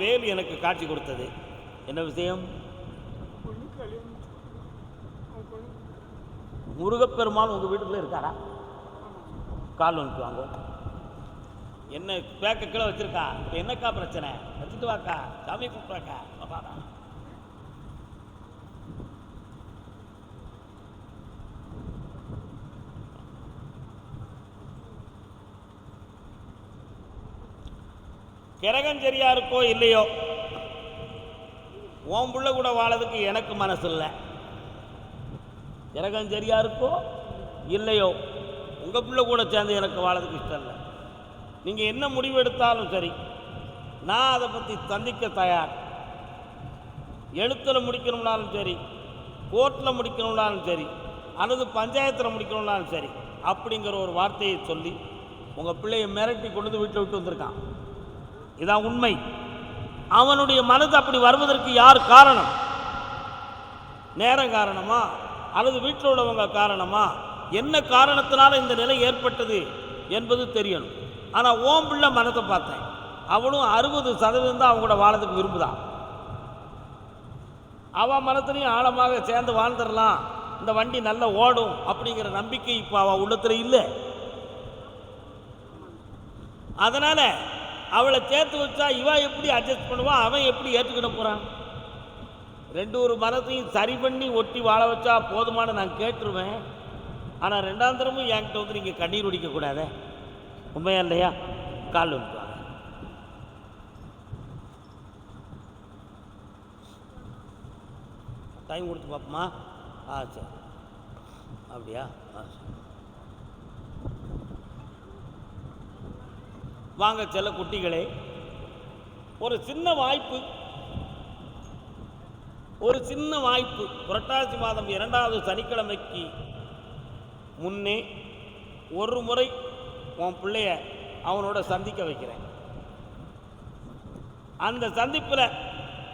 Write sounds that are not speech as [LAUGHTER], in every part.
வேல் எனக்கு காட்சி கொடுத்தது. என்ன விஷயம்? முருகப்பெருமான் உங்கள் வீட்டுக்குள்ளே இருக்காரா? கால் ஒன்று வாங்க. என்ன பேக்க கீழே வச்சுருக்கா? இப்போ என்னக்கா பிரச்சனை? வச்சுட்டு வாக்கா. சாமி கூப்பிட்றாக்கா பாப்பாடா கிரகம் சரியா இருக்கோ இல்லையோ உன் புள்ள கூட வாழறதுக்கு எனக்கு மனசு இல்லை கிரகம் சரியா இருக்கோ இல்லையோ உங்கள் பிள்ளை கூட சேர்ந்து எனக்கு வாழறதுக்கு இஷ்டம் இல்லை. நீங்கள் என்ன முடிவு எடுத்தாலும் சரி நான் அதை பற்றி சந்திக்க தயார். எழுத்தில் முடிக்கணும்னாலும் சரி கோர்ட்டில் முடிக்கணும்னாலும் சரி அல்லது பஞ்சாயத்தில் முடிக்கணும்னாலும் சரி அப்படிங்கிற ஒரு வார்த்தையை சொல்லி உங்கள் பிள்ளையை மிரட்டி கொண்டு வந்து வீட்டில் விட்டு வந்திருக்கான். இதான் உண்மை. அவனுடைய மனது அப்படி வருவதற்கு யார் காரணம்? நேரம் காரணமா? அல்லது வீட்டில் உள்ளவங்க காரணமா? என்ன காரணத்தினால இந்த நிலை ஏற்பட்டது என்பது தெரியணும். ஆனால் ஓம் பிள்ளை மனத்தை பார்த்தேன். அவளும் அறுபது சதவீதம் தான் அவங்க கூட வாழறதுக்கு விரும்புதான் அவன் மனத்துலையும் ஆழமாக சேர்ந்து வாழ்ந்துடலாம். இந்த வண்டி நல்லா ஓடும் அப்படிங்கிற நம்பிக்கை இப்போ அவள் உள்ளத்தில் இல்லை. அதனால் அவளை சேர்த்து வச்சா இவன் எப்படி அட்ஜஸ்ட் பண்ணுவான் அவன் எப்படி ஏற்றுக்கிட போகிறான் ரெண்டு ஒரு மனதையும் சரி பண்ணி ஒட்டி வாழ வச்சா போதுமான நான் கேட்டுருவேன். ஆனால் ரெண்டாம் தரமும் என்கிட்ட வந்து நீங்கள் கண்ணீர் குடிக்கக்கூடாதே உண்மையா இல்லையா? கால் வந்துட்டு டைம் கொடுத்து பார்ப்போமா? ஆ சரி. அப்படியா? ஆ சரி. வாங்க செல்ல குட்டிகளே. ஒரு சின்ன வாய்ப்பு. ஒரு சின்ன வாய்ப்பு. புரட்டாசி மாதம் இரண்டாவது சனிக்கிழமைக்கு முன்னே ஒரு முறை உன் பிள்ளைய அவனோட சந்திக்க வைக்கிறேன். அந்த சந்திப்பில்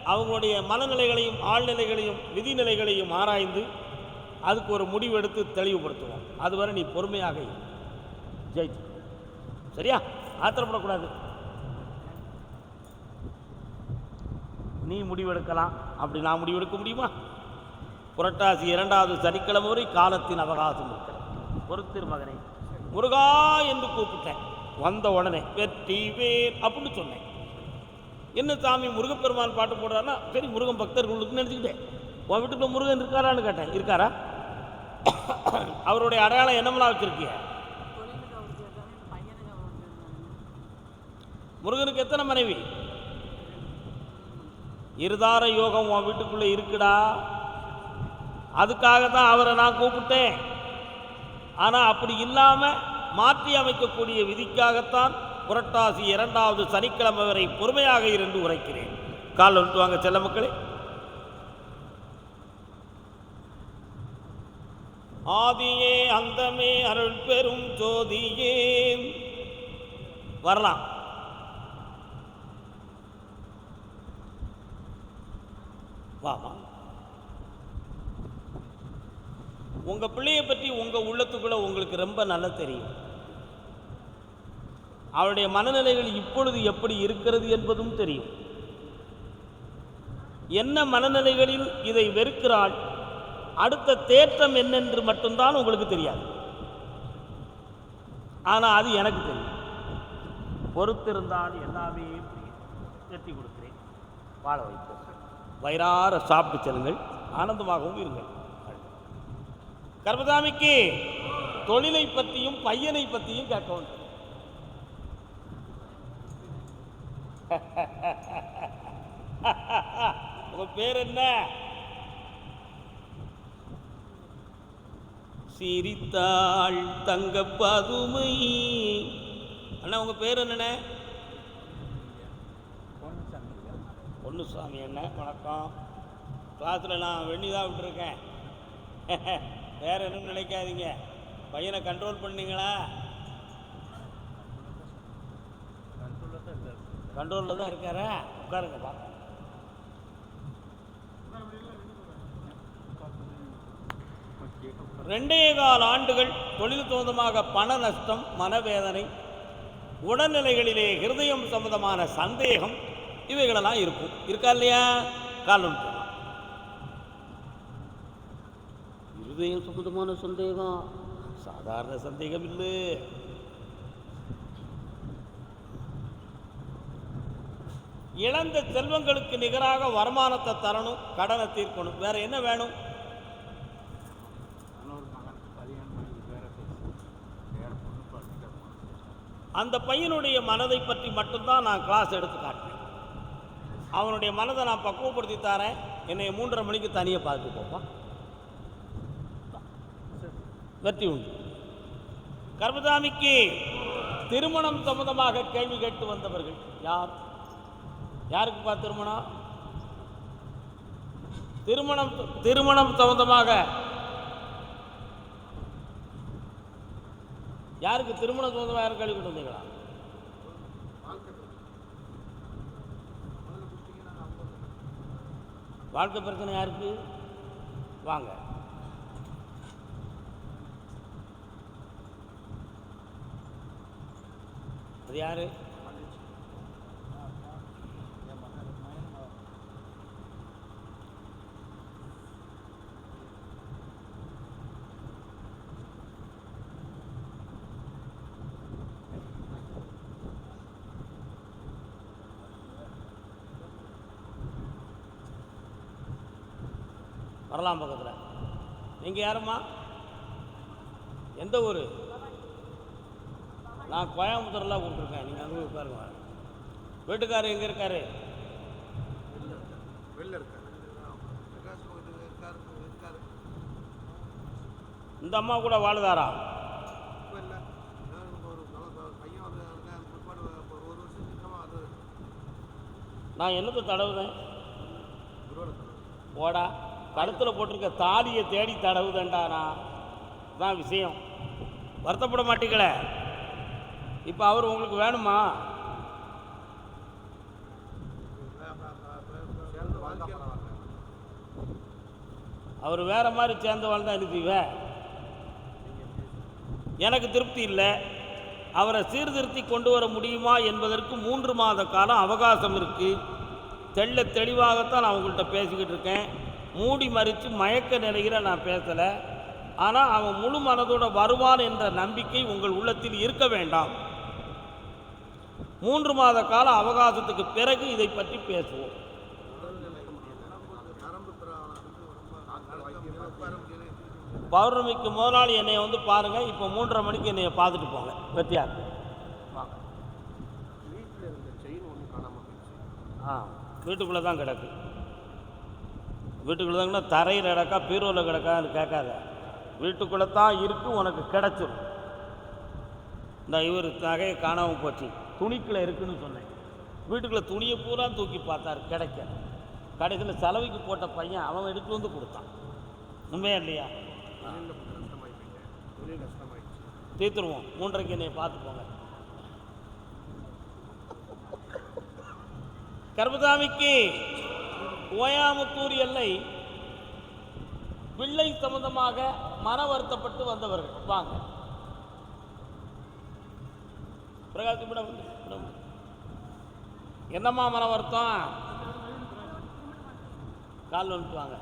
அவங்களுடைய மனநிலைகளையும் ஆழ்நிலைகளையும் விதிநிலைகளையும் ஆராய்ந்து அதுக்கு ஒரு முடிவெடுத்து தெளிவுபடுத்துவோம். அதுவரை நீ பொறுமையாக ஜெயிச்சு சரியா? ஆத்திரப்படக்கூடாது. நீ முடிவெடுக்கலாம். அப்படி நான் முடிவெடுக்க முடியுமா? புரட்டாசி இரண்டாவது சனிக்கிழமை வரை காலத்தின் அவகாசம் இருக்கிறது. பொறுத்திரு மகனே. முருகா என்று கூப்பிட்டேன். வந்த உடனே வெற்றி வேர் அப்படின்னு சொன்னேன். என்ன சாமி முருகப்பெருமான் பாட்டு போடுறாருன்னா சரி முருகன் பக்தர்களுக்கு நினச்சிக்கிட்டேன். உன் வீட்டுக்குள்ள முருகன் இருக்காரான்னு கேட்டேன். இருக்காரா? அவருடைய அடையாளம் என்னமெல்லாம் வச்சுருக்கீங்க முருகனுக்கு எத்தனை மனைவி? இருதார யோகம் உன் வீட்டுக்குள்ளே இருக்குடா. அதுக்காக தான் அவரை நான் கூப்பிட்டேன். ஆனால் அப்படி இல்லாமல் மாற்றி அமைக்கக்கூடிய விதிக்காகத்தான் புரட்டாசி இரண்டாவது சனிக்கிழமை வரை பொறுமையாக இருந்து உரைக்கிறேன். கால் வந்துட்டு செல்ல மக்களே. ஆதியே அந்தமே அருள் பெரும் ஜோதியே. வரலாம். வா வா உங்கள் பிள்ளையை பற்றி உங்கள் உள்ளத்துக்குள்ள உங்களுக்கு ரொம்ப நல்லா தெரியும். அவளுடைய மனநிலைகள் இப்பொழுது எப்படி இருக்கிறது என்பதும் தெரியும். என்ன மனநிலைகளில் இதை வெறுக்கிறாள்? அடுத்த தேற்றம் என்னென்று மட்டும்தான் உங்களுக்கு தெரியாது. ஆனால் அது எனக்கு தெரியும். பொறுத்திருந்தால் எல்லாமே புரியும் வெற்றி கொடுக்கிறேன். வாழ வைப்போம். வயிறார சாப்பிட்டு செல்லுங்கள். ஆனந்தமாகவும் இருங்கள். கர்மதாமிக்கு தொழிலை பற்றியும் பையனை பற்றியும் கேட்க வேண்டும் [LAUGHS] உங்க பேர் என்ன? சிரித்தாள் தங்க பதுமை. அண்ணா உங்க பேர் என்னண்ணே? பொன்னுசாமி [LAUGHS] என்ன வணக்கம். கிளாஸில் நான் வெண்ணி தான் விட்டுருக்கேன். வேறு எதுவும் நினைக்காதீங்க. பையனை கண்ட்ரோல் பண்ணீங்களா? கண்ட்ரோலில் தான் இருக்காரா? உட்காருங்க பார்ப்போம் ரெண்டே கால் ஆண்டுகள் தொழில் சொந்தமாக பண நஷ்டம் மனவேதனை உடல்நிலைகளிலே ஹிருதயம் சம்பந்தமான சந்தேகம் இவைகளெல்லாம் இருக்கும். இருக்கா இல்லையா? கால் இருதயம் சம்பந்தமான சந்தேகம். சாதாரண சந்தேகம் இல்லை. இழந்த செல்வங்களுக்கு நிகராக வருமானத்தை தரணும் கடனை தீர்க்கணும். வேற என்ன வேணும்? மகன் வேற அந்த பையனுடைய மனதை பற்றி மட்டும்தான் நான் கிளாஸ் எடுத்து காட்டுறேன். அவனுடைய மனதை நான் பக்குவப்படுத்தி தரேன். என்னை மூன்றரை மணிக்கு தனியாக பார்த்து போப்பா. வெற்றி உண்டு. கர்மதாமிக்கு திருமணம் சம்பந்தமாக கேள்வி கேட்டு வந்தவர்கள் யார்? யாருக்குப்பா திருமணம்? திருமணம் திருமணம் சம்பந்தமாக. யாருக்கு திருமணம் சம்பந்தமாக யாரும் கேள்வி கொண்டு வந்தீங்களா வாழ்க்கை பிரச்சனை யாருக்கு? வாங்க. அது யாரு? வரலாம் பக்கத்தில். நீங்கள் யாரும்மா? எந்த ஊர்? நான் கோயம்புத்தூரில் கூப்பிட்ருக்கேன் நீங்கள் அங்கே உட்காருங்க. வீட்டுக்காரர் எங்கே இருக்காரு? வெளில இருக்காரு. இந்த அம்மா கூட வாழுதாரா? நான் என்னத்தை தடவுதேன் போடா. கழுத்தில் போட்டிருக்க தாலியை தேடி தடவுதண்டானா தான் விஷயம். வருத்தப்பட மாட்டீங்களே? இப்போ அவர் உங்களுக்கு வேணுமா? சேர்ந்து அவர் வேற மாதிரி சேர்ந்து வாழ்ந்தா அனுப்பிவே எனக்கு திருப்தி இல்லை. அவரை சீர்திருத்தி கொண்டு வர முடியுமா என்பதற்கு மூன்று மாத காலம் அவகாசம் இருக்குது தெள்ள தெளிவாகத்தான் நான் உங்கள்கிட்ட பேசிக்கிட்டு இருக்கேன். மூடி மறித்து மயக்க நிலையில் நான் பேசலை. ஆனால் அவன் முழு மனதோட வருவான் என்ற நம்பிக்கை உங்கள் உள்ளத்தில் இருக்க வேண்டாம். மூன்று மாத கால அவகாசத்துக்கு பிறகு இதை பற்றி பேசுவோம். பௌர்ணமிக்கு முதல் நாள் என்னை வந்து பாருங்கள் இப்போ மூன்றரை மணிக்கு என்னைய பார்த்துட்டு போங்க. போயிடுச்சு. ஆ வீட்டுக்குள்ளே தான் கிடக்கு. வீட்டுக்குள்ளே தாங்கன்னா தரையில் கிடக்கா பீரோவில் கிடக்கான்னு கேட்காத. வீட்டுக்குள்ளே தான் இருக்கு உனக்கு கிடச்சிடும் இந்த இவர் நகையை காணாமல் போச்சு. துணிக்குள்ளே இருக்குன்னு சொன்னேன். வீட்டுக்குள்ளே துணியை பூரா தூக்கி பார்த்தாரு கிடைக்க கடைசியில் செலவுக்கு போட்ட பையன் அவன் எடுத்து வந்து கொடுத்தான். உண்மையா இல்லையா? தீர்த்துருவோம். மூன்றரைக்கு என்னை பார்த்து போங்க. கர்மசாமிக்கு ஓயாமுத்தூர் எல்லை பிள்ளை சம்பந்தமாக மன வருத்தப்பட்டு வந்தவர்கள். வாங்க. பிரகாஷ் மேடம் என்னம்மா மன வருத்தம் கால் வந்துட்டு வாங்க.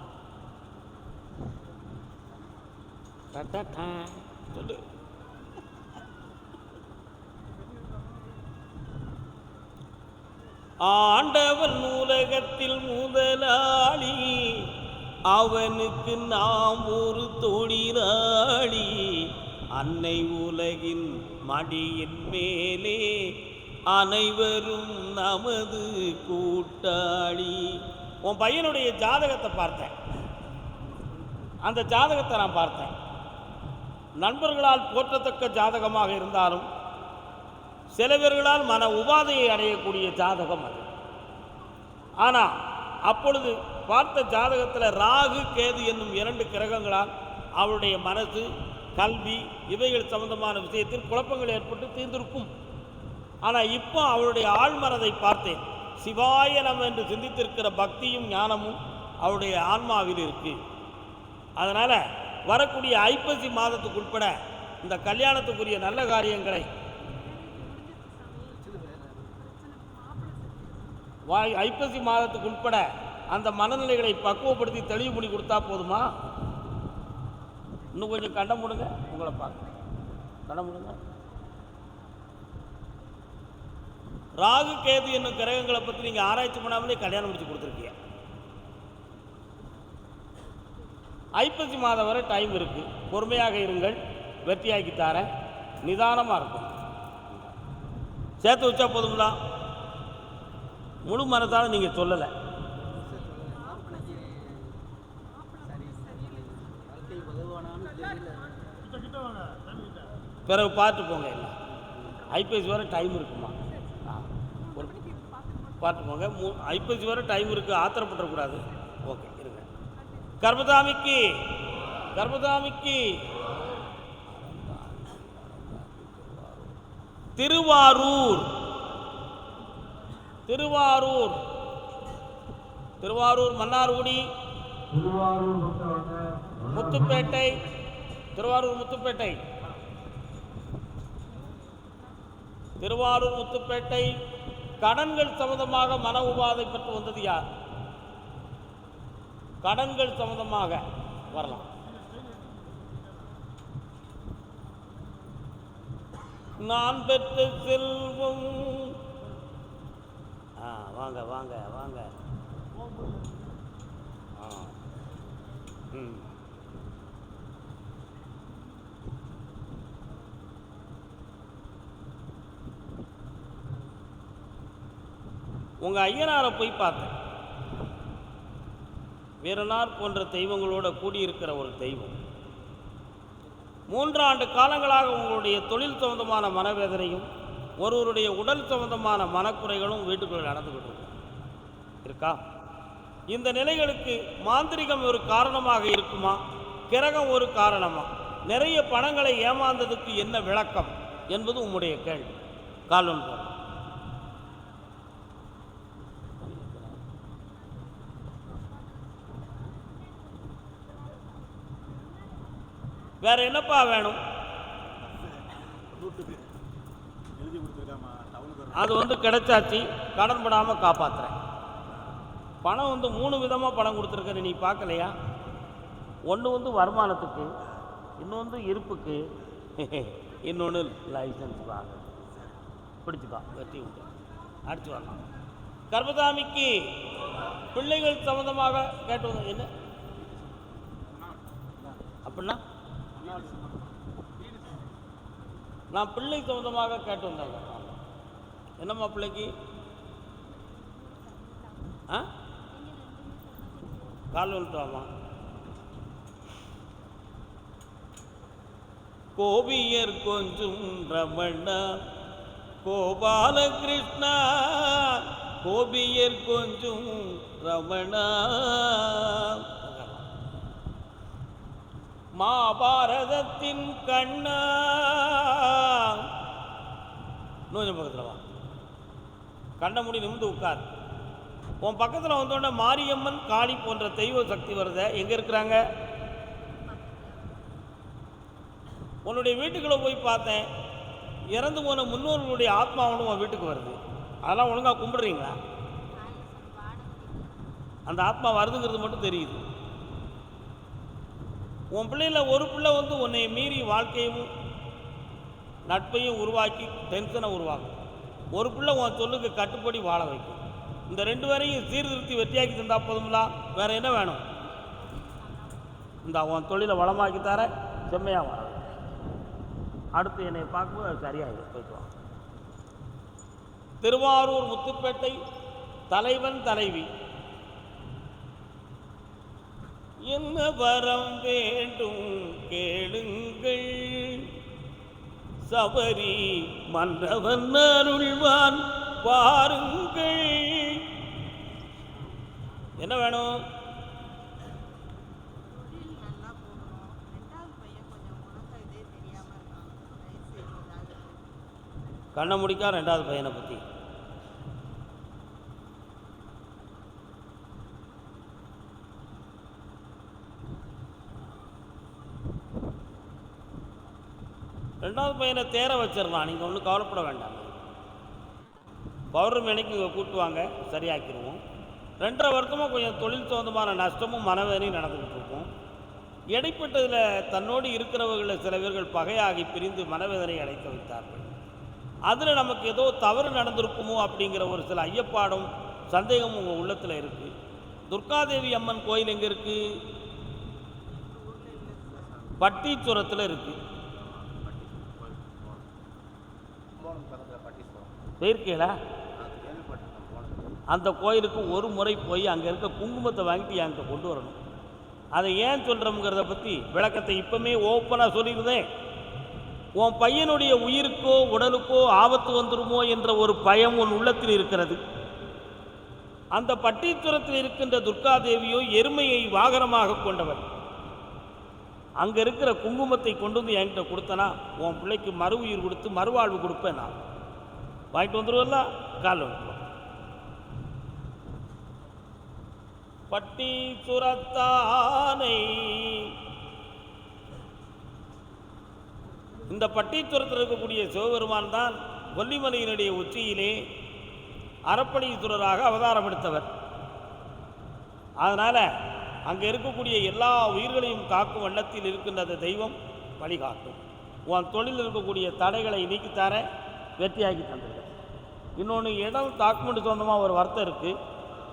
சொல்லு. ஆண்டவன் நூலகத்தில் முதலாளி. அவனுக்கு நாம் ஒரு தொழிலாளி. அன்னை உலகின் மடியின் மேலே அனைவரும் நமது கூட்டாளி. உன் பையனுடைய ஜாதகத்தை பார்த்தேன். அந்த ஜாதகத்தை நான் பார்த்தேன். நண்பர்களால் போற்றத்தக்க ஜாதகமாக இருந்தாலும் சில பேர்களால் மன உபாதையை அடையக்கூடிய ஜாதகம் அது. ஆனால் அப்பொழுது பார்த்த ஜாதகத்தில் ராகு கேது என்னும் இரண்டு கிரகங்களால் அவருடைய மனசு கல்வி இவைகள் சம்பந்தமான விஷயத்தில் குழப்பங்கள் ஏற்பட்டு தீர்ந்திருக்கும். ஆனால் இப்போ அவருடைய ஆழ்மனதை பார்த்தேன். சிவாய நம்ம என்று சிந்தித்திருக்கிற பக்தியும் ஞானமும் அவருடைய ஆன்மாவில் இருக்கு. அதனால் வரக்கூடிய ஐப்பசி மாதத்துக்கு உட்பட இந்த கல்யாணத்துக்குரிய நல்ல காரியங்களை வாய் ஐப்பசி மாதத்துக்கு உட்பட அந்த மனநிலைகளை பக்குவப்படுத்தி தெளிவு பண்ணி கொடுத்தா போதுமா? இன்னும் கொஞ்சம் கண்டம் முடுங்க உங்களை பார்க்க கண்டம் முடுங்க. ராகு கேது என்னும் கிரகங்களை பற்றி நீங்கள் ஆராய்ச்சி பண்ணாமலே கல்யாணம் முடிச்சு கொடுத்துருக்கீங்க. ஐப்பசி மாதம் வரை டைம் இருக்கு. பொறுமையாக இருங்கள். வெற்றியாக்கி தரேன். நிதானமாக இருக்கும் சேர்த்து வச்சா போதுங்களா முழு மனத்தால் நீங்கள் சொல்லலை. பிறகு பார்த்து போங்க எல்லாம் ஐபிஎஸ் வர டைம் இருக்குமா? ஆ ஒரு பார்த்து போங்க. மூ ஐபிஎஸ் வர டைம் இருக்குது ஆத்திரப்பட்டுறக்கூடாது. ஓகே இருங்க. கர்மதாமிக்கு கர்மதாமிக்கு. திருவாரூர். திருவாரூர். திருவாரூர் மன்னார்குடி. முத்துப்பேட்டை. திருவாரூர் முத்துப்பேட்டை. திருவாரூர் முத்துப்பேட்டை. கடன்கள் சம்பந்தமாக மன உபாதை பெற்று வந்தது யார்? கடன்கள் சம்பந்தமாக வரலாம். நான் பெற்ற செல்வம் ஆ வாங்க வாங்க வாங்க. ஆ. ம். உங்கள் ஐயனாரை போய் பார்த்தேன். வீரனார் போன்ற தெய்வங்களோட கூடியிருக்கிற ஒரு தெய்வம். மூன்றாண்டு காலங்களாக உங்களுடைய தொழில் சம்பந்தமான மனவேதனையும் ஒருவருடைய உடல் சம்பந்தமான மனக்குறைகளும் வீட்டுக்குள்ளே நடந்துக்கிட்டு இருக்கா? இந்த நிலைகளுக்கு மாந்திரிகம் ஒரு காரணமாக இருக்குமா? கிரகம் ஒரு காரணமா? நிறைய பணங்களை ஏமாந்ததுக்கு என்ன விளக்கம்? என்பது உம்முடைய கேள்வி. காலொன்று வேற என்னப்பா வேணும்? அது வந்து கிடைச்சாச்சு கடன் படாமல் காப்பாற்றுறேன் பணம் வந்து மூணு விதமாக பணம் கொடுத்துருக்கேன் நீ பார்க்கலையா? ஒன்று வந்து வருமானத்துக்கு இன்னொன்று இருப்புக்கு இன்னொன்று லைசன்ஸ் வாங்க பிடிச்சிக்கோ வெற்றி உண்டு அடிச்சு வரலாம். கர்மதாமிக்கு பிள்ளைகள் சம்மந்தமாக கேட்டு வந்தோம். என்ன? அப்படின்னா? நான் பிள்ளை சம்மந்தமாக கேட்டு வந்தேன் என்னம்மா மாப்பிள்ளைக்கு? ஆ? கால் வந்துட்டாமா கோபியர் கொஞ்சம் ரமணா கோபாலகிருஷ்ணா கோபியர் கொஞ்சம் ரமணா. மாபாரதத்தின் கண்ணா. நோஞ்ச பக்கத்தில் வா. கண்ண முடி நிமிந்து உட்கார். உன் பக்கத்தில் வந்தோடனே மாரியம்மன் காளி போன்ற தெய்வ சக்தி வருத எங்கே இருக்கிறாங்க? உன்னுடைய வீட்டுக்குள்ளே போய் பார்த்தேன். இறந்து போன முன்னோர்களுடைய ஆத்மா ஒன்று உன் வீட்டுக்கு வருது. அதெல்லாம் ஒழுங்காக கும்பிடுறீங்களா? அந்த ஆத்மா வருதுங்கிறது மட்டும் தெரியுது. உன் பிள்ளையில் ஒரு பிள்ளை வந்து உன்னை மீறி வாழ்க்கையும் நட்பையும் உருவாக்கி டென்ஷனை உருவாக்கும். ஒரு பிள்ளை உன் சொல்லுக்கு கட்டுப்படி வாழ வைக்கும். இந்த ரெண்டு பேரையும் சீர்திருத்தி வெற்றியாக்கி தந்தால் போதுங்களா வேற என்ன வேணும்? இந்த உன் தொழிலை வளமாக்கி தர செம்மையாக வாழ அடுத்து என்னை பார்க்கும்போது அது சரியாயிடும் போயிட்டு திருவாரூர் முத்துப்பேட்டை தலைவன் தலைவி. என்ன வரம் வேண்டும் கேளுங்கள். சபரி மன்றவன் அருள்வான் பாருங்கள் என்ன வேணும்? கண்ணை முடிக்கா ரெண்டாவது பையனை பற்றி ரெண்டாவது பையனை தேர வச்சிடலாம் நீங்கள் ஒன்றும் கவலைப்பட வேண்டாம். பௌர்ணமி அன்னைக்கு இங்கே கூட்டுவாங்க. சரியாக்கிடுவோம் ரெண்டரை வருத்தமாக கொஞ்சம் தொழில் சொந்தமான நஷ்டமும் மனவேதனையும் நடந்துக்கிட்டு இருக்கும் இடைப்பட்டதில் தன்னோடு இருக்கிறவர்களில் சில பேர்கள் பகையாகி பிரிந்து மனவேதனை அடைத்து வைத்தார்கள். அதில் நமக்கு ஏதோ தவறு நடந்திருக்குமோ அப்படிங்கிற ஒரு சில ஐயப்பாடும் சந்தேகமும் உங்கள் உள்ளத்தில் இருக்குது துர்காதேவி அம்மன் கோயில் எங்கே இருக்குது பட்டீச்சுரத்தில் இருக்குது போயிருக்கீங்களா? அந்த கோயிலுக்கு ஒரு முறை போய் அங்கே இருக்க குங்குமத்தை வாங்கிட்டு என்கிட்ட கொண்டு வரணும். அதை ஏன் சொல்கிறோம்ங்கிறத பற்றி விளக்கத்தை இப்போமே ஓப்பனாக சொல்லியிருந்தேன். உன் பையனுடைய உயிருக்கோ உடலுக்கோ ஆபத்து வந்துருமோ என்ற ஒரு பயம் உன் உள்ளத்தில் இருக்கிறது. அந்த பட்டீச்சுரத்தில் இருக்கின்ற துர்காதேவியோ எருமையை வாகனமாக கொண்டவர் அங்கே இருக்கிற குங்குமத்தை கொண்டு வந்து என்கிட்ட கொடுத்தனா உன் பிள்ளைக்கு மறு உயிர் கொடுத்து மறுவாழ்வு கொடுப்பேன் நான். வாங்கிட்டு வந்துடுவோம்ல கால் வந்துடுவோம் பட்டி துரத்தானை இந்த பட்டீச்சுரத்தில் இருக்கக்கூடிய சிவபெருமான் தான் கொல்லிமலையினுடைய உச்சியிலே அறப்படீஸ்வரராக அவதாரம் எடுத்தவர். அதனால் அங்கே இருக்கக்கூடிய எல்லா உயிர்களையும் காக்கும் வண்ணத்தில் இருக்கின்ற அந்த தெய்வம் வழிகாட்டும். உன் தொழில் இருக்கக்கூடிய தடைகளை நீக்கித்தார வெற்றியாக்கி தந்திருக்கேன். இன்னொன்று இடம் டாக்குமெண்ட் சொந்தமாக ஒரு வருத்தம் இருக்குது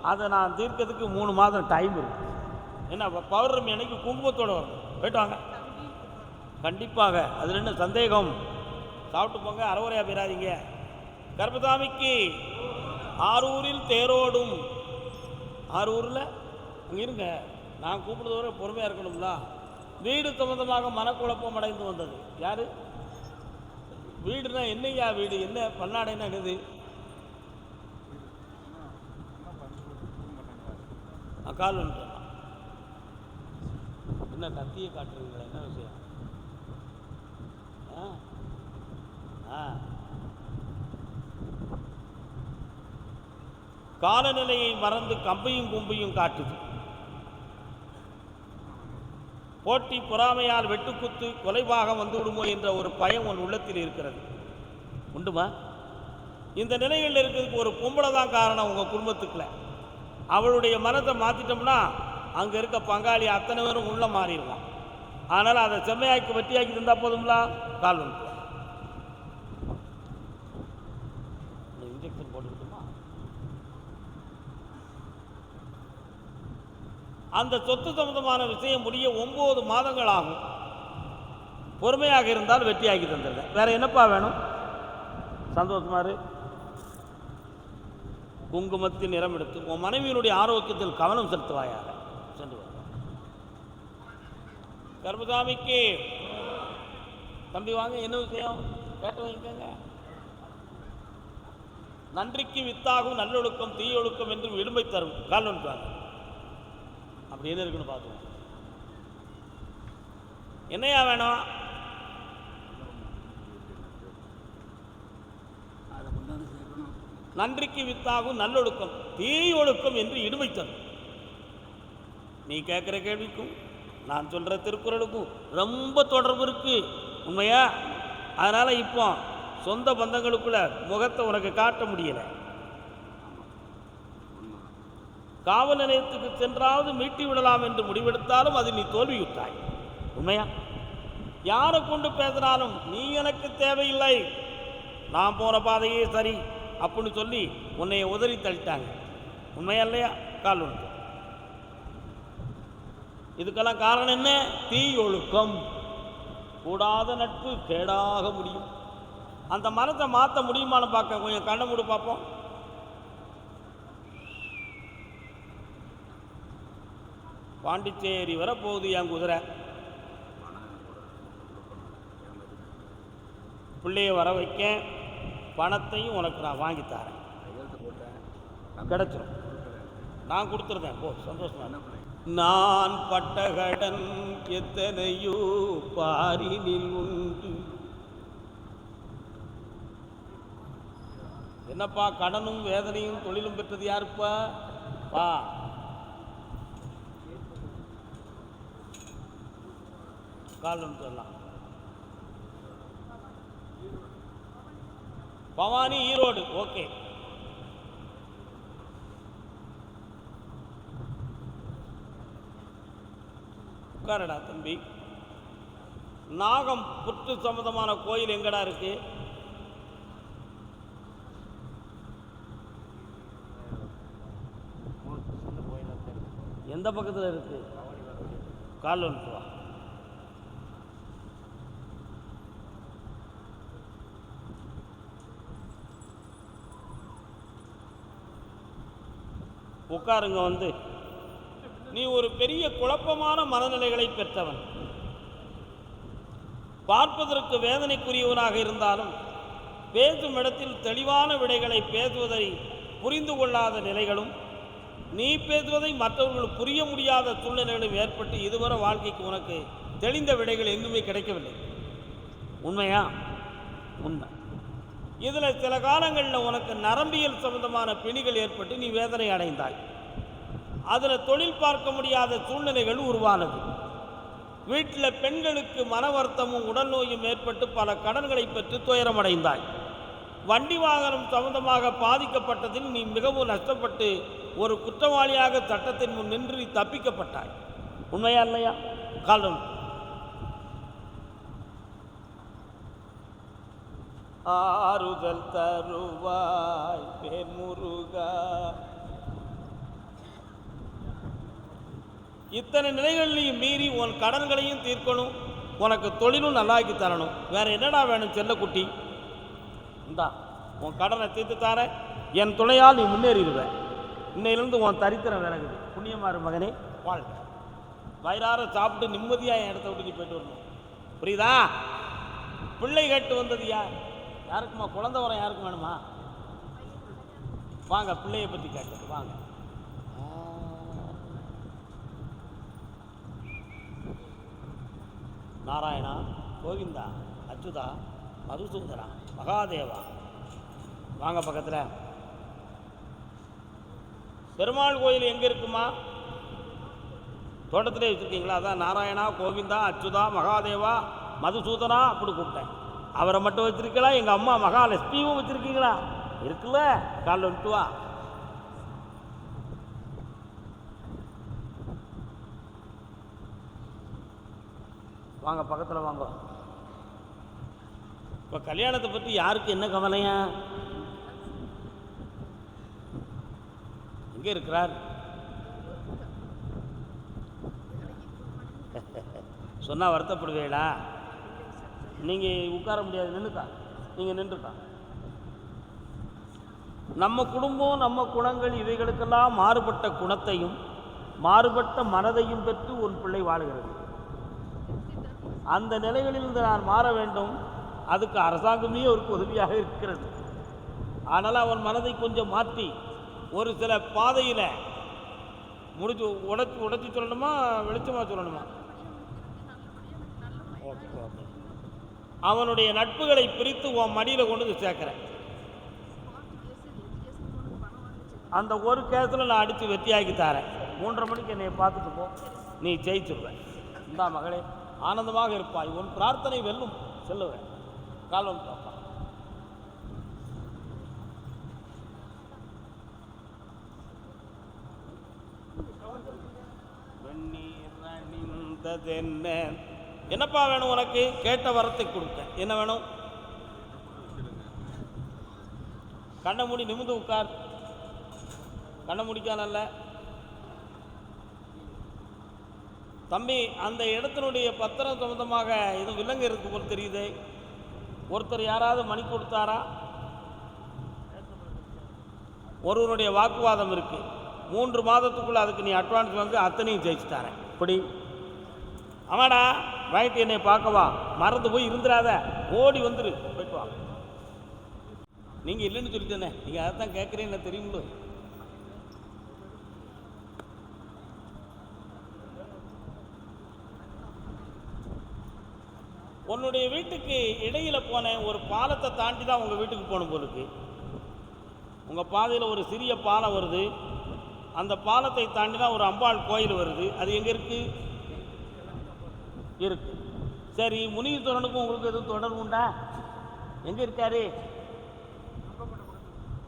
அதை நான் தீர்க்கிறதுக்கு மூணு மாதம் டைம் இருக்குது என்ன பௌர்ணமி அன்னைக்கு குங்குமத்தோடு வரணும். போயிட்டு வாங்க. கண்டிப்பாக. அதில் என்ன சந்தேகம்? சாப்பிட்டு போங்க அறவுரையாக போயிடாதீங்க. கர்பதாமிக்கு ஆரூரில் தேரோடும். ஆரூரில்? அங்கே இருங்க. நான் கூப்பிடுறது வரை பொறுமையாக இருக்கணும்ல. வீடு சம்பந்தமாக மனக்குழப்பம் அடைந்து வந்தது. யார்? வீடுனா என்னையா வீடு? என்ன பன்னாடைன்னா என்னது? அக்கால் கால் வந்துட்டேன் என்ன கத்தியை காட்டுறீங்களா? என்ன விஷயம்? ஆ? ஆ. காலநிலையை மறந்து கம்பையும் கும்பையும் காட்டுது. போட்டி பொறாமையால் வெட்டுக்குத்து கொலைபாகம் வந்துவிடுமோ என்ற ஒரு பயம் உன் உள்ளத்தில் இருக்கிறது. உண்டுமா? இந்த நிலையில் இருக்கிறதுக்கு ஒரு பொம்பளை தான் காரணம் உங்கள் குடும்பத்துக்குள்ள. அவளுடைய மனத்தை மாற்றிட்டோம்னா அங்கே இருக்க பங்காளி அத்தனை பேரும் உள்ள மாறிடுவான். ஆனால் அதை செம்மையாக்கி வெட்டியாக்கி தந்தால் போதும்லாம் கால் வந்து அந்த சொத்து சம்பந்தமான விஷயம் முடிய ஒம்பது மாதங்கள் ஆகும் பொறுமையாக இருந்தால் வெற்றியாகி தந்துடுறேன் வேற என்னப்பா வேணும்? சந்தோஷமா குங்குமத்தில் குங்குமத்தின் நிறம் எடுத்து உன் மனைவியினுடைய ஆரோக்கியத்தில் கவனம் செலுத்துவாயாக. சென்று வருவார் கர்மசாமிக்கு தம்பி வாங்க என்ன விஷயம்? கேட்டு வாங்கிக்கோங்க. நன்றிக்கு வித்தாகும் நல்லொழுக்கம் தீயொழுக்கம் என்று விடுமை தரும். கால் வந்துவாங்க அப்படி எது இருக்குன்னு பார்த்துவோம். என்னையா வேணும்? அதை நன்றிக்கு வித்தாகும் நல்லொழுக்கம் தீயொழுக்கம் என்று இடுமை தரும். நீ கேட்குற கேள்விக்கும் நான் சொல்கிற திருக்குறளுக்கும் ரொம்ப தொடர்பு இருக்கு. உண்மையா? அதனால் இப்போ சொந்த பந்தங்களுக்குள்ள முகத்தை உனக்கு காட்ட முடியலை. காவல் நிலையத்துக்கு சென்றாவது மீட்டி விடலாம் என்று முடிவெடுத்தாலும் அது நீ தோல்வியுற்றாய். உண்மையா? யாரை கொண்டு பேசினாலும் நீ எனக்கு தேவையில்லை. நான் போகிற பாதையே சரி. அப்படின்னு சொல்லி உன்னைய உதறி தள்ளிட்டாங்க. உண்மையா இல்லையா? கால் ஒன்று இதுக்கெல்லாம் காரணம் என்ன? தீ ஒழுக்கம். கூடாத நட்பு கேடாக முடியும். அந்த மரத்தை மாற்ற முடியுமான்னு பார்க்க கொஞ்சம் கண்ணை மூடு பார்ப்போம். பாண்டிச்சேரி வர போகுது என் குதிரை. பிள்ளைய வர வைக்க பணத்தையும் உனக்கு நான் வாங்கி தரேன். கையெழுத்து நான் கொடுத்துருந்தேன் போ சந்தோஷமா நான் பட்ட கடன் எத்தனையோ பாரினில் உண்டு. என்னப்பா கடனும் வேதனையும் தொழிலும் பெற்றது யாருப்பா? பா. கால்னு சொல்லலாம். பவானி ஈரோடு ஓகே. உட்காரடா தம்பி. நாகம் புற்று சம்பந்தமான கோயில் எங்கடா இருக்கு? எந்த பக்கத்தில் இருக்கு? கால் வந்துட்டு உட்காருங்க வந்து. நீ ஒரு பெரிய குழப்பமான மனநிலைகளை பெற்றவன். பார்ப்பதற்கு வேதனைக்குரியவனாக இருந்தாலும் பேசும் இடத்தில் தெளிவான விடைகளை பேசுவதை புரிந்து கொள்ளாத நிலைகளும் நீ பேசுவதை மற்றவர்கள் புரிய முடியாத சூழ்நிலைகளும் ஏற்பட்டு இதுவரை வாழ்க்கைக்கு உனக்கு தெளிந்த விடைகள் எங்குமே கிடைக்கவில்லை. உண்மையா? உண்மை. இதில் சில காலங்களில் உனக்கு நரம்பியல் சம்பந்தமான பிணிகள் ஏற்பட்டு நீ வேதனை அடைந்தாய். அதில் தொழில் பார்க்க முடியாத சூழ்நிலைகள் உருவானது. வீட்டில் பெண்களுக்கு மன வருத்தமும் உடல் நோயும் ஏற்பட்டு பல கடன்களை பெற்று துயரமடைந்தாய். வண்டி வாகனம் சம்பந்தமாக பாதிக்கப்பட்டதில் நீ மிகவும் நஷ்டப்பட்டு ஒரு குற்றவாளியாக சட்டத்தின் முன் நின்று நீ தப்பிக்கப்பட்டாய். உண்மையா இல்லையா? காலம் ஆறுதல் தருவாய் பேமுருகா இத்தனை நிலைகளையும் மீறி உன் கடன்களையும் தீர்க்கணும் உனக்கு தொழிலும் நல்லாக்கி தரணும். வேற என்னடா வேணும் செல்லக்குட்டி இந்தா உன் கடனை தீர்த்து தரேன் என் துணையால் நீ முன்னேறிடுவேன் இன்னையிலிருந்து உன் தரித்திரம் விலகுது. புண்ணியமாறு மகனே வாழ்க. வயிறார சாப்பிட்டு நிம்மதியாக என் இடத்த விட்டு நீ போயிட்டு வரணும். புரியுதா? பிள்ளை கேட்டு வந்தது யார்? யாருக்குமா குழந்தை வரம் யாருக்கும் வேணுமா? வாங்க பிள்ளையை பற்றி கேட்டது வாங்க. நாராயணா கோவிந்தா அச்சுதா மதுசூதனா மகாதேவா? வாங்க பக்கத்தில். பெருமாள் கோயில் எங்கே இருக்குமா? தோட்டத்திலே வச்சுருக்கீங்களா? அதான் நாராயணா கோவிந்தா அச்சுதா மகாதேவா மதுசூதனா அப்படி கூப்பிட்டேன். அவரை மட்டும் வச்சிருக்கீங்களா? எங்கள் அம்மா மகாலட்சுமியும் வச்சுருக்கீங்களா? இருக்குல்ல? காலைல விட்டுவா வா. வாங்க பக்கத்தில் வாங்க. இப்போ கல்யாணத்தை பற்றி யாருக்கு என்ன கவலையா? எங்கே இருக்கிறார்? சொன்னால் வருத்தப்படுவீங்களா? நீங்கள் உட்கார முடியாது நின்றுக்கா நீங்கள் நின்றுக்கா. நம்ம குடும்பம் நம்ம குணங்கள் இவைகளுக்கெல்லாம் மாறுபட்ட குணத்தையும் மாறுபட்ட மனதையும் பெற்று ஒரு பிள்ளை வாழுகிறது. அந்த நிலைகளிலிருந்து நான் மாற வேண்டும். அதுக்கு அரசாங்கமே ஒரு உதவியாக இருக்கிறது. ஆனால் அவன் மனதை கொஞ்சம் மாற்றி ஒரு சில பாதையில் முடிச்சு உடைச்சி உடைச்சி சொல்லணுமா வெளிச்சமாக சொல்லணுமா? Okay okay. அவனுடைய நட்புகளை பிரித்து உன் மடியில் கொண்டு வந்து சேர்க்குறேன். அந்த ஒரு கேஸில் நான் அடித்து வெற்றியாக்கி தரேன். மூன்றரை மணிக்கு என்னை பார்த்துட்டு போ. நீ ஜெயிச்சிருவேன் இந்தா மகளே ஆனந்தமாக இருப்பாய். உன் பிரார்த்தனை வெல்லும். செல்லுவேன் காலம் பாப்பா. வெந்நீர் அணிந்ததென்ன? என்னப்பா வேணும் உனக்கு? கேட்ட வரத்தை கொடுக்க என்ன வேணும்? கண்ணை மூடி நிமிந்து உட்கார். கண்ணை முடிக்கானல்ல தம்பி அந்த இடத்தினுடைய பத்திரம் சம்பந்தமாக எதுவும் விலங்கு இருக்கு போல் தெரியுது. ஒருத்தர் யாராவது மணி கொடுத்தாரா? ஒருவருடைய வாக்குவாதம் இருக்கு. மூன்று மாதத்துக்குள்ள அதுக்கு நீ அட்வான்ஸ் வந்து அத்தனையும் ஜெயிச்சுட்டாரன் தரேன். இப்படி. ஆமாடா. ரைட் என்னை பார்க்கவா மறந்து போய் இருந்துடாத ஓடி வந்துரு. போயிட்டு வா. நீங்கள் இல்லைன்னு சொல்லிட்டேனே. நீங்கள் அதை தான் கேட்குறீன்னு தெரியுங்களோ உன்னுடைய வீட்டுக்கு இடையில் போனேன் ஒரு பாலத்தை தாண்டி தான் உங்கள் வீட்டுக்கு போகணும் போல உங்கள் பாதையில் ஒரு சிறிய பாலம் வருது. அந்த பாலத்தை தாண்டி தான் ஒரு அம்பாள் கோயில் வருது. அது எங்கே இருக்குது இருக்கு. சரி முனீஸ்வரனுக்கும் உங்களுக்கு எதுவும் தொடர்பு உண்டா? எங்கே இருக்காரு?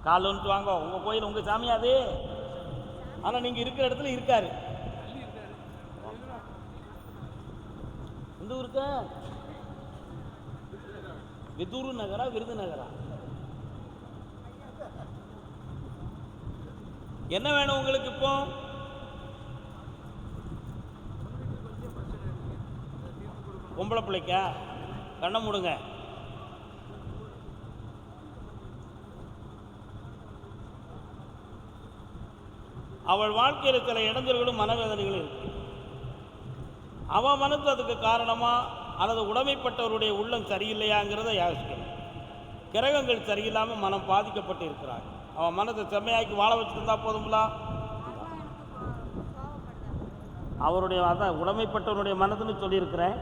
கால் வந்துட்டு வாங்க உங்கள் கோயில் உங்கள் சாமி அது? ஆனால் நீங்கள் இருக்கிற இடத்துல இருக்காரு. எந்த ஊருக்கு? விதூரு நகரா விருதுநகரா என்ன வேணும் உங்களுக்கு இப்போ? பொம்பளை பிள்ளைக்கா? கண்ணை மூடுங்க. அவள் வாழ்க்கையில் சில இடைஞ்சல்களும் மனவேதனைகளும் இருக்கு. அவன் மனது அதுக்கு காரணமா அல்லது உடைமைப்பட்டவருடைய உள்ளம் சரியில்லையாங்கிறத யோசிக்கணும். கிரகங்கள் சரியில்லாமல் மனம் பாதிக்கப்பட்டு இருக்கிறாள் அவன் மனதை செம்மையாக்கி வாழ வச்சுருந்தா போதுங்களா அவருடைய அதான் உடமைப்பட்டவனுடைய மனதுன்னு சொல்லியிருக்கிறேன்.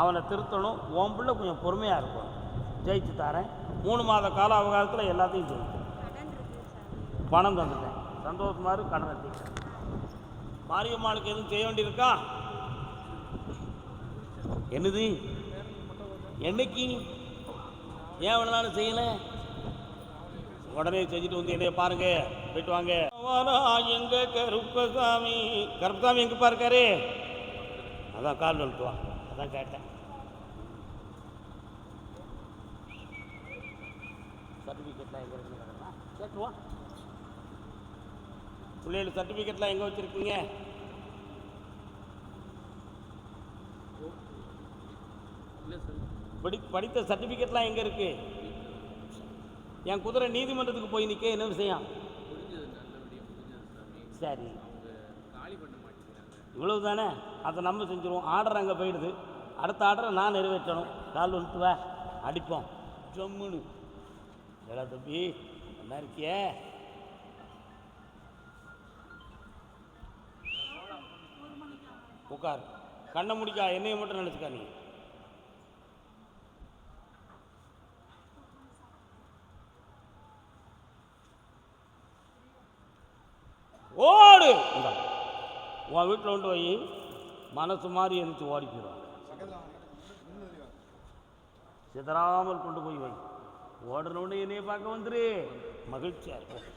அவனை திருத்தணும். உன் பிள்ளை கொஞ்சம் பொறுமையாக இருக்கும் ஜெயிச்சு தரேன். மூணு மாத கால அவகாசத்தில் எல்லாத்தையும் ஜெயிக்கும் பணம் தந்துட்டேன். சந்தோஷமாக இருக்கு கடன் எடுத்துக்கிட்டேன் மாரியம்மாளுக்கு எதுவும் செய்ய வேண்டியிருக்கா? என்னது? என்னைக்கு? ஏன் வேணாலும் செய்யலை? உடனே செஞ்சுட்டு வந்து என்னைய பாருங்க. போயிட்டு வாங்க. எங்க கருப்பசாமி. கருப்பசாமி எங்க பாருக்காரு? அதான் கால் வந்துட்டு வா. அதான் கேட்டேன் சர்டிஃபிகேட்லாம் எங்கே இருக்குன்னு கேட்குறா கேட்டுருவா. பிள்ளைகள் சர்டிஃபிகேட்லாம் எங்கே வச்சுருக்கீங்க? படி படித்த சர்டிஃபிகேட்லாம் எங்கே இருக்கு? என் குதிரை நீதிமன்றத்துக்கு போய் நிற்க என்ன விஷயம்? சரி. இவ்வளவு தானே அதை நம்ம செஞ்சுருவோம். ஆர்டர் அங்கே போயிடுது. அடுத்த ஆர்டரை நான் நிறைவேற்றணும். கால் வந்துட்டு வா. அடிப்போம். ஜம்முன்னு ஏடா தம்பி நல்லா இருக்கியே? உட்கார். கண்ணை முடிக்கா என்னையை மட்டும் நினச்சிக்கா நீ. ஓடு! உன் வீட்டில் கொண்டு போய் மனசு மாதிரி எழுந்துச்சு ஓடி போயிடுவாங்க சிதறாமல் கொண்டு போய் வை. ஓடுறோன்னு என்னைய பார்க்க வந்துரு. மகிழ்ச்சியாக இருக்கும்